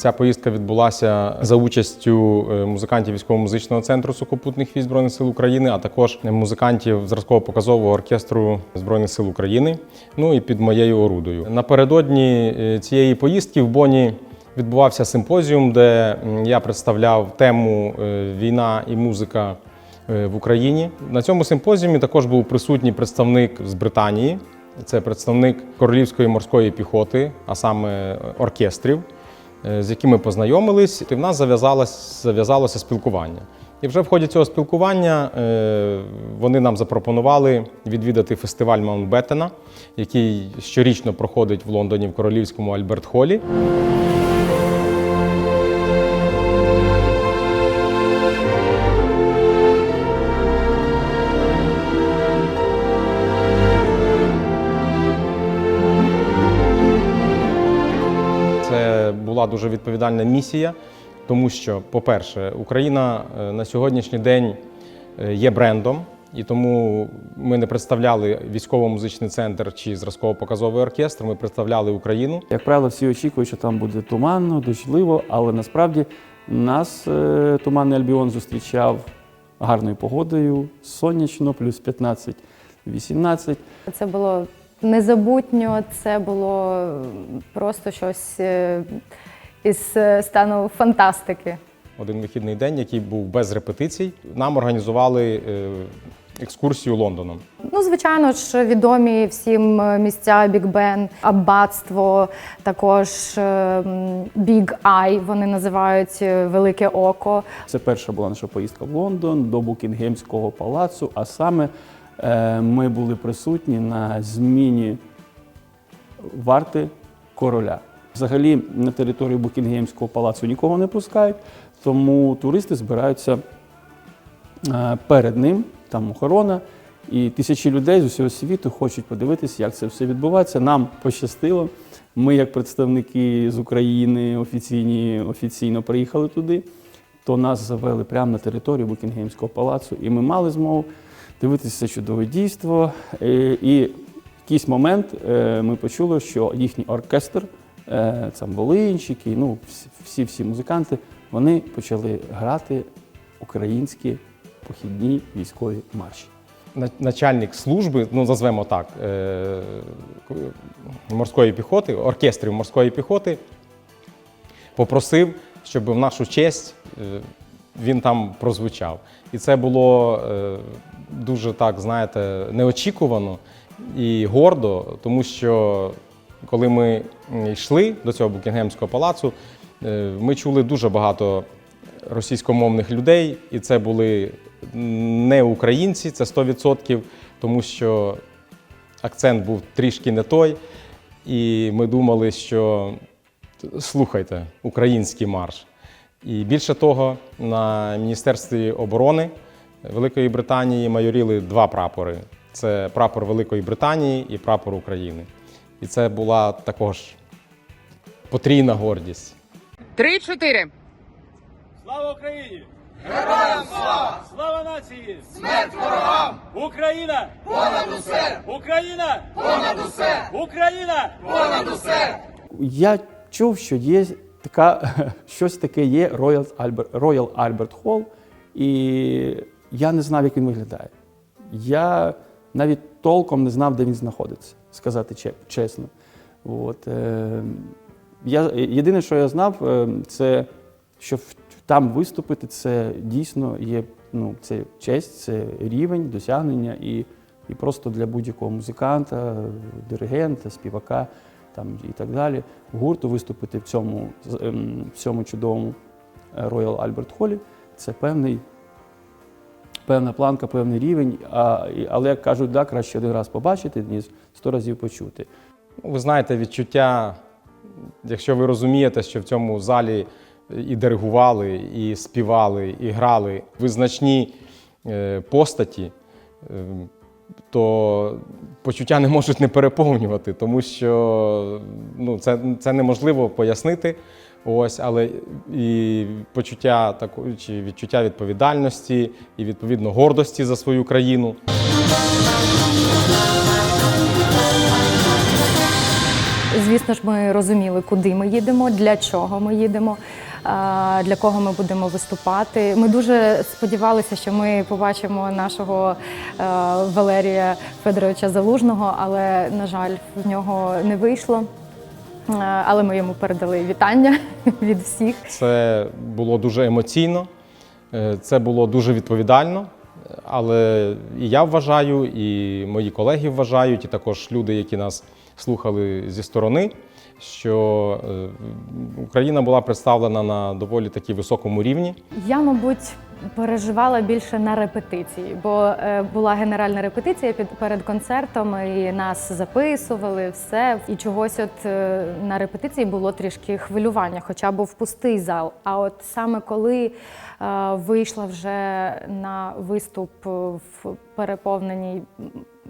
Ця поїздка відбулася за участю е, музикантів військово-музичного центру сухопутних військ Збройних сил України, а також музикантів зразково-показового оркестру Збройних сил України. Ну і під моєю орудою. Напередодні е, цієї поїздки в Боні відбувався симпозіум, де я представляв тему е, війна і музика в Україні. На цьому симпозіумі також був присутній представник з Британії. Це представник королівської морської піхоти, а саме оркестрів, з якими познайомились, і в нас зав'язалося спілкування. І вже в ході цього спілкування е, вони нам запропонували відвідати фестиваль Маунтбеттена, який щорічно проходить в Лондоні в королівському Альберт-Холі. Це була дуже відповідальна місія, тому що, по-перше, Україна е, на сьогоднішній день е, є брендом, і тому ми не представляли військово-музичний центр чи зразково-показовий оркестр. Ми представляли Україну. Як правило, всі очікують, що там буде туманно, дощливо, але насправді нас е, туманний Альбіон зустрічав гарною погодою, сонячно, плюс 15-18. Це було незабутньо, це було просто щось е, із е, стану фантастики. Один вихідний день, який був без репетицій, нам організували е, екскурсію Лондоном. Ну, звичайно ж, відомі всім місця Біг Бен, Аббатство, також Біг Ай, вони називають Велике Око. Це перша була наша поїздка в Лондон до Букінгемського палацу, а саме ми були присутні на зміні варти короля. Взагалі на територію Букінгемського палацу нікого не пускають, тому туристи збираються е, перед ним, там охорона, і тисячі людей з усього світу хочуть подивитися, як це все відбувається. Нам пощастило. Ми, як представники з України, офіційні, офіційно приїхали туди, то нас завели прямо на територію Букінгемського палацу, і ми мали змогу дивитися чудове дійство. Е, І в якийсь момент е, ми почули, що їхній оркестр, е, там волинчики, ну всі всі музиканти, вони почали грати українські похідні військові марші. Начальник служби, ну назвемо так, е, морської піхоти, оркестрів морської піхоти, попросив, щоб в нашу честь е, він там прозвучав. І це було е, дуже так, знаєте, неочікувано і гордо, тому що коли ми йшли до цього Букінгемського палацу, е, ми чули дуже багато російськомовних людей, і це були не українці, це 100%, тому що акцент був трішки не той. І ми думали, що слухайте, український марш. І більше того, на Міністерстві оборони Великої Британії майоріли два прапори: це прапор Великої Британії і прапор України. І це була також потрійна гордість. Три-чотири. Слава Україні! Героям слава! Слава нації! Смерть ворогам! Україна! Понад усе! Україна! Понад усе! Україна! Понад усе! Я чув, що є така, щось таке є Royal Albert, Royal Albert Hall, і я не знав, як він виглядає. Я навіть толком не знав, де він знаходиться, сказати чесно. От, е, я, єдине, що я знав, е, це що там виступити це дійсно є ну, це честь, це рівень, досягнення і, і просто для будь-якого музиканта, диригента, співака там, і так далі, гурту виступити в цьому, ем, в цьому чудовому е, Royal Albert Hall це певний, певна планка, певний рівень. А, але як кажуть, да, краще один раз побачити, ніж сто разів почути. Ви знаєте, відчуття, якщо ви розумієте, що в цьому залі і диригували, і співали, і грали визначні е, постаті, е, то почуття не можуть не переповнювати, тому що ну, це, це неможливо пояснити. Ось, але і почуття такої чи відчуття відповідальності, і відповідно гордості за свою країну. Звісно ж, ми розуміли, куди ми їдемо, для чого ми їдемо, для кого ми будемо виступати. Ми дуже сподівалися, що ми побачимо нашого е, Валерія Федоровича Залужного, але, на жаль, в нього не вийшло. Е, Але ми йому передали вітання від всіх. Це було дуже емоційно, е, це було дуже відповідально. Але і я вважаю, і мої колеги вважають, і також люди, які нас слухали зі сторони, що е, Україна була представлена на доволі таки високому рівні. Я, мабуть, переживала більше на репетиції, бо е, була генеральна репетиція під перед концертом, і нас записували все. І чогось, от е, на репетиції було трішки хвилювання, хоча був пустий зал. А от саме коли вийшла вже на виступ в переповненій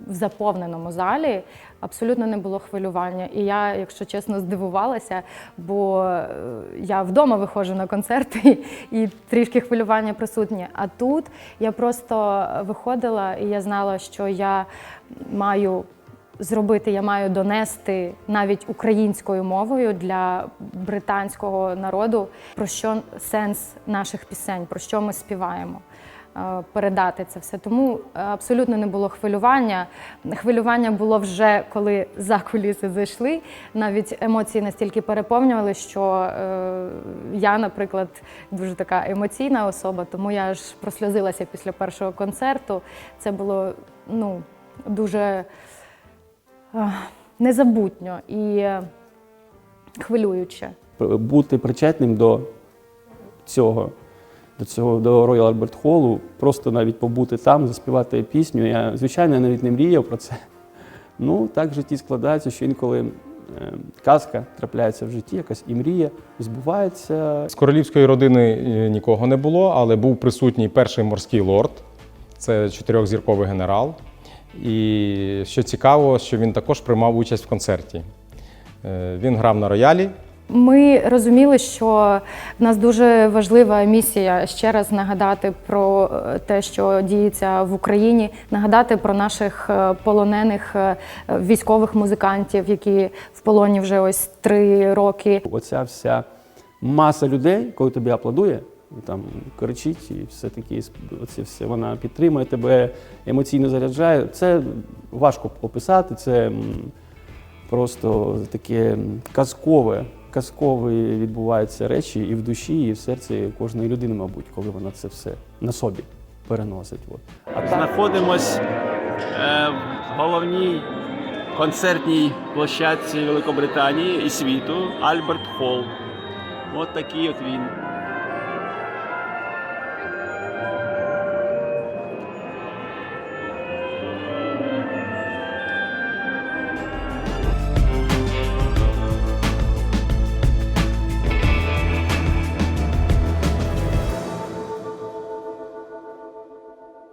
в заповненому залі абсолютно не було хвилювання. І я, якщо чесно, здивувалася, бо е, я вдома виходжу на концерти і трішки хвилювання присутнє. А тут я просто виходила і я знала, що я маю зробити, я маю донести навіть українською мовою для британського народу, про що сенс наших пісень, про що ми співаємо. Е, Передати це все. Тому е, абсолютно не було хвилювання. Хвилювання було вже коли за куліси зайшли. Навіть емоції настільки переповнювали, що е, я, наприклад, дуже така емоційна особа, тому я аж просльозилася після першого концерту. Це було ну, дуже незабутньо і хвилююче. бути причетним до цього, до цього до Royal Albert Hall, просто навіть побути там, заспівати пісню. Я, звичайно, навіть не мріяв про це. Ну, так в житті складається, що інколи е, казка трапляється в житті, якась і мрія збувається. З королівської родини е, нікого не було, але був присутній перший морський лорд, це чотирьохзірковий генерал. І що цікаво, що він також приймав участь в концерті. Е, Він грав на роялі. Ми розуміли, що в нас дуже важлива місія ще раз нагадати про е, те, що діється в Україні, нагадати про наших е, полонених е, військових музикантів, які в полоні вже ось три роки. Оця вся маса людей, коли тобі аплодує, там кричить, і все таки оце все вона підтримує тебе, емоційно заряджає. Це важко описати. Це просто таке казкове. Казкові відбуваються речі і в душі, і в серці кожної людини, мабуть, коли вона це все на собі переносить. От. Знаходимось е, в головній концертній площадці Великобританії і світу Альберт Холл. От такий от він.